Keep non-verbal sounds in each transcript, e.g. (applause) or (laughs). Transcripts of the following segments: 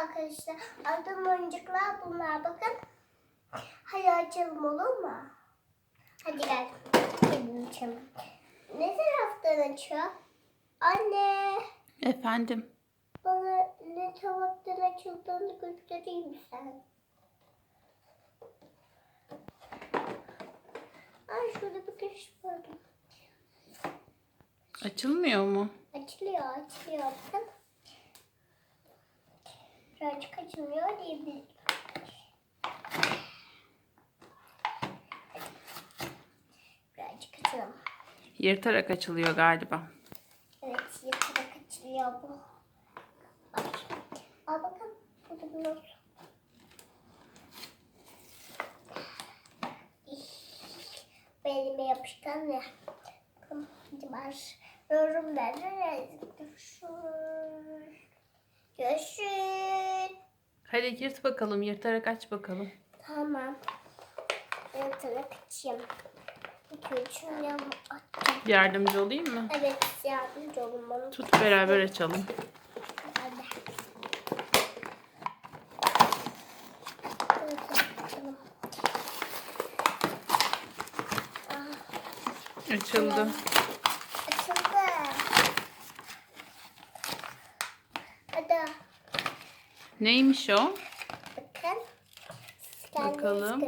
arkadaşlar. Aldığım oyuncaklar bunlar bakın. Hadi açalım olur mu? Hadi gel. Gelin açalım. Ne taraftan açıyor? Anne. Efendim. Bana ne taraftan açıldığını göstereyim mi sen? Ay şurada bir giriş buldum. Açılmıyor mu? Açılıyor, açılıyor. Bakın. Birazcık açılmıyor diyebilirim. Birazcık açalım. Yırtarak açılıyor galiba. Evet, yırtarak açılıyor bu. Ay. Al bakın. Burada bir not. Belime yapışkan ya. Bakın, hadi başlıyorum ben. Görüşürüz. Hadi yırt bakalım. Yırtarak aç bakalım. Tamam. Yırtarak açayım. Yan açacağım. Yardımcı olayım mı? Evet, yardımcı olun bana. Tut beraber açalım. Hadi. Açıldı. Açıldı. Hadi Neymiş o? bakın. Kendiniz Bakalım.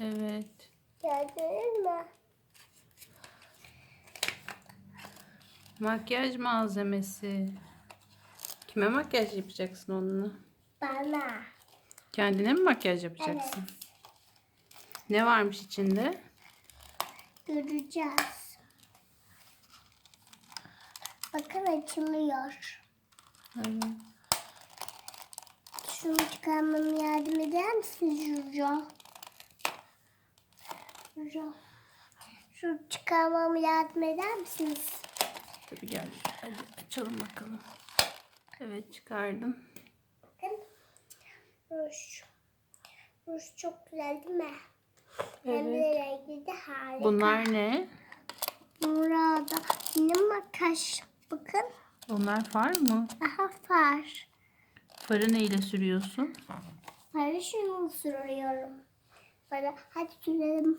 Evet. Gördünüz mü? Makyaj malzemesi. Kime makyaj yapacaksın onunla? Bana. Kendine mi makyaj yapacaksın? Ne varmış içinde? Göreceğiz. Bakın açılıyor. Evet. Şunu çıkarmama yardım eder misin Jurjo? Jurjo. Şu çıkarmama yardım eder misiniz? Tabii gel. Hadi açalım bakalım. Evet çıkardım. Bakın. Ruj. Ruj çok güzel değil mi? Hem de Evet. renkli de harika. Bunlar ne? Burada yine makyaj. Bakın. Onlar far mı? Aha far. Farı neyle sürüyorsun? Farı şunu sürüyorum. Bana hadi sürelim.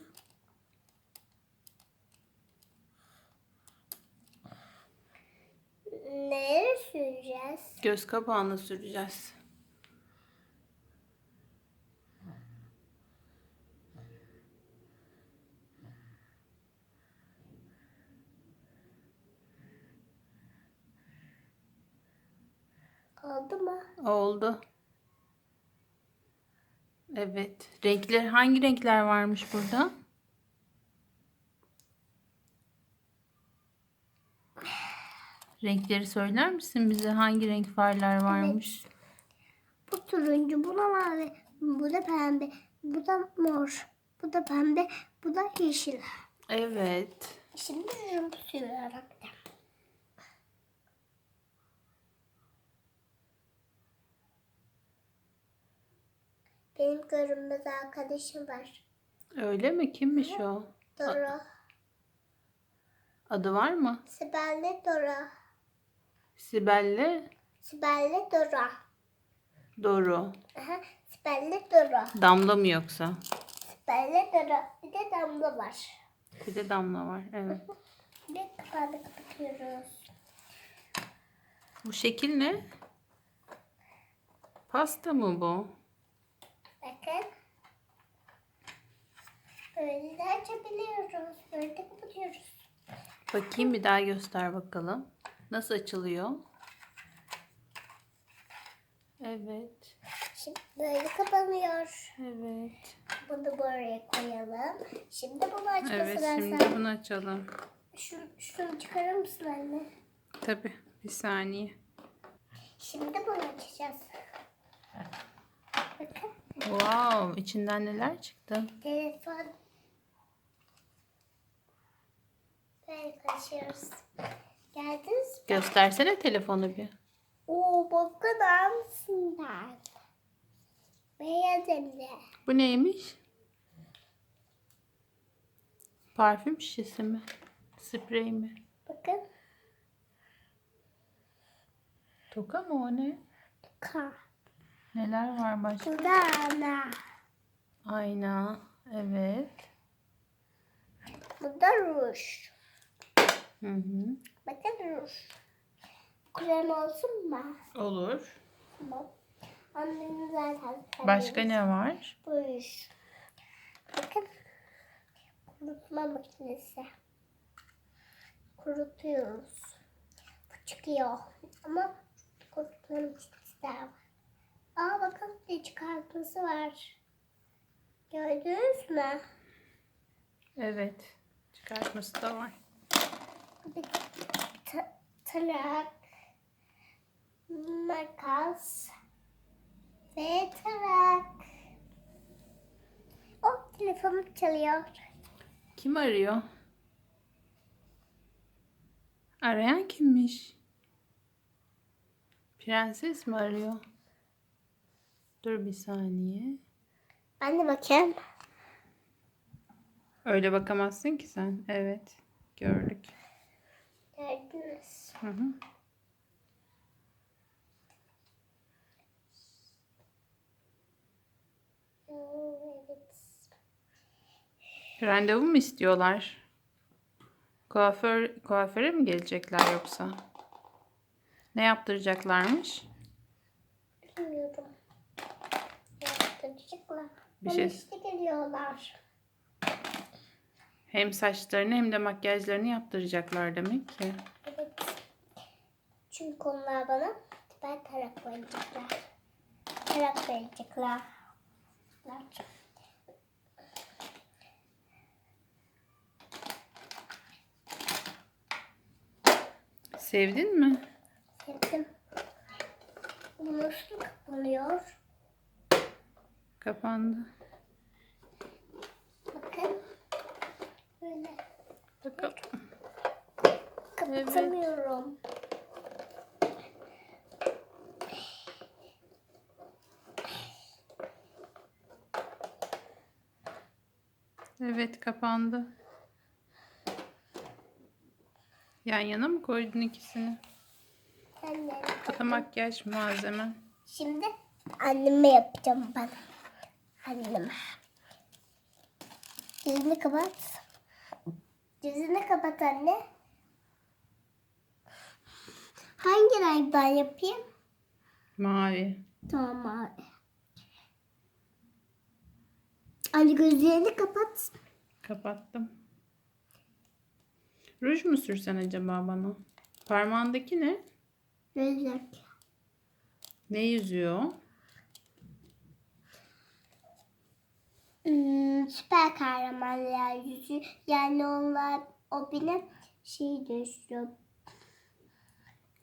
Nereye süreceğiz? Göz kapağına süreceğiz. Oldu mu? Oldu. Evet. Renkler hangi renkler varmış burada? Renkleri söyler misin bize? Hangi renk farlar varmış? Bu turuncu, bu da mavi, bu da pembe, bu da mor, bu da pembe, bu da yeşil. Evet. Şimdi şunu sürüyorum. Benim görünmez arkadaşım var. Öyle mi? Kimmiş o? Dora. Adı var mı? Sibel'le Dora. Sibel'le Sibel'le Dora. Doru. Aha, Sibel'le Dora. Damla mı yoksa? Sibel'le Dora. Bir de Damla var. Bir de Damla var. Evet. Bir kapağını kapatıyoruz. Bu şekil ne? Pasta mı bu? Bakın. Böyle de açabiliyoruz. Böyle de kapatıyoruz. Bakayım bir daha göster bakalım. Nasıl açılıyor? Evet. Şimdi böyle kapanıyor. Evet. Bunu buraya koyalım. Şimdi bunu açma Evet şimdi bunu açalım. Şunu, şunu çıkarır mısın anne? Tabii. Bir saniye. Şimdi bunu açacağız. Bakın. Wow, içinden neler çıktı? Telefon. Böyle kaçıyoruz. Geldiniz mi? Göstersene telefonu bir. Oo bakın almışsınlar. Beyaz hem de. Bu neymiş? Parfüm şişesi mi? Sprey mi? Bakın. Toka mı o ne? Ka. Neler var başka? Burada ana. Ayna. Evet. Burada ruj. Hı hı. Bakın ruj. Krem olsun mu? Olur. Tamam. Annemin zaten Başka ne var? Ruj. Bakın. Kurutma makinesi. Kurutuyoruz. Bu çıkıyor. Ama kurutmanın içinde var. Aa bakın bir çıkartması var. Gördünüz mü? Evet. Çıkartması da var. Bir ta- tarak, makas ve tarak. Oh telefonum çalıyor. Kim arıyor? Arayan kimmiş? Prenses mi arıyor? Dur bir saniye. Ben de bakayım. Öyle bakamazsın ki sen. Evet. Gördük. Gördünüz. Hı hı. Randevu mu istiyorlar? Kuaför, kuaföre mi gelecekler yoksa? Ne yaptıracaklarmış? Bilmiyorum. Yaptıracaklar. Bir şey- işte geliyorlar. Hem saçlarını hem de makyajlarını yaptıracaklar demek ki. Evet. Çünkü onlar bana ben tarak verecekler. Tarak verecekler. Sevdin mi? Sevdim. Bu nasıl kapanıyor? Kapandı. Bakın. Böyle Bakalım. kapatamıyorum. Evet kapandı. Yan yana mı koydun ikisini? Bu da makyaj malzeme. Şimdi anneme yapacağım ben. Anneme. Gözünü kapat. Gözünü kapat anne. Hangi renkten yapayım? Mavi. Tamam abi. Anne gözlerini kapat. Kapattım. Ruj mu sürsen acaba bana? Parmağındaki ne? Gözlük. Ne yüzüyor? Hmm, süper kahramanlar yüzü. Yani onlar o benim şey.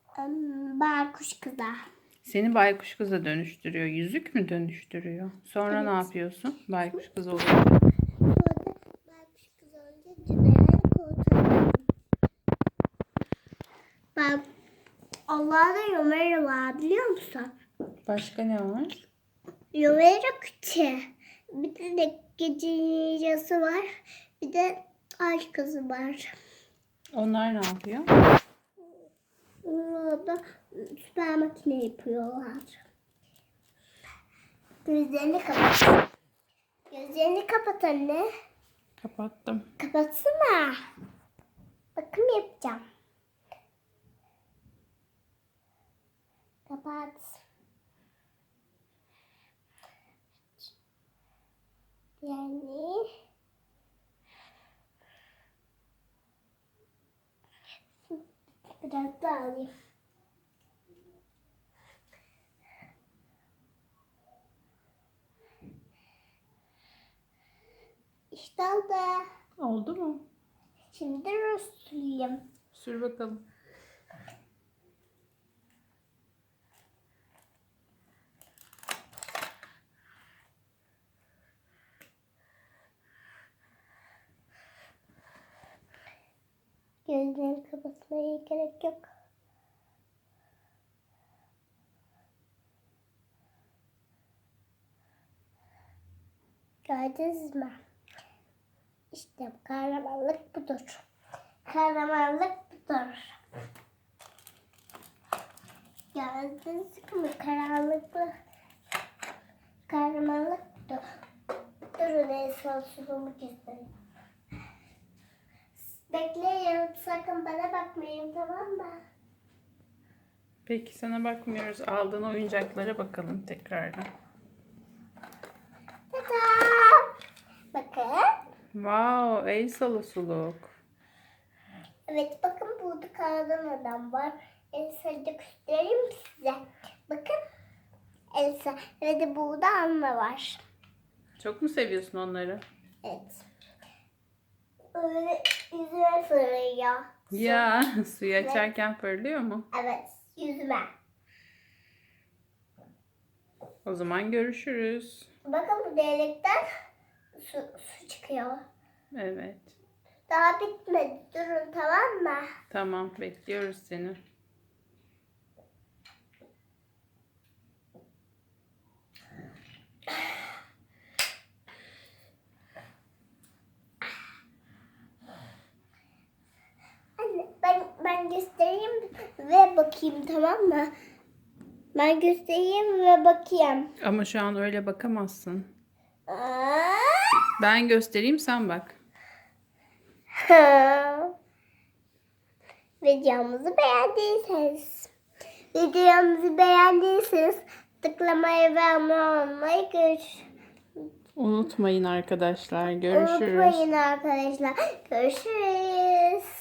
Hmm, baykuş kıza. Seni baykuş kıza dönüştürüyor. Yüzük mü dönüştürüyor? Sonra ne Evet. yapıyorsun? Baykuş kız oluyor. Sonra baykuş kız önce cübelen kurtarıyorum. Ben var biliyor musun? Başka ne var? Yomera küçüğü. Bir de, de gece ninjası var. Bir de aşk kızı var. Onlar ne yapıyor? Orada süper makine yapıyorlar. Gözlerini kapat. Gözlerini kapat anne. Kapattım. Kapatsana. Bakım yapacağım. Kapat. Yani biraz daha alayım. İşte oldu. Oldu mu? Şimdi süreyim. Sür bakalım. Gözleri kapatmaya gerek yok. Gördünüz mü? İşte kahramanlık budur. Kahramanlık budur. Gördünüz mü? Kahramanlık bu. Kahramanlık budur. Durun en son sunumu göstereyim. Bekleyin sakın bana bakmayın tamam mı? Peki sana bakmıyoruz. Aldığın oyuncaklara bakalım tekrardan. Tada! Bakın. Wow, Elsa'lı suluk. Evet bakın burada kardan adam var. Elsa'yı da göstereyim size. Bakın. Elsa ve de burada Anna var. Çok mu seviyorsun onları? Evet. Öyle fırlıyor. Ya, (laughs) suyu açarken fırlıyor mu? Evet yüzüme. O zaman görüşürüz. Bakın bu delikten su, su çıkıyor. Evet. Daha bitmedi. Durun tamam mı? Tamam, bekliyoruz seni. Anne ben, göstereyim ve bakayım tamam mı? Ben göstereyim ve bakayım. Ama şu an öyle bakamazsın. Aa! Ben göstereyim sen bak. (laughs) Videomuzu beğendiyseniz videomuzu beğendiyseniz tıklamayı ve abone olmayı görüş. Unutmayın arkadaşlar. Görüşürüz. Unutmayın arkadaşlar. Görüşürüz.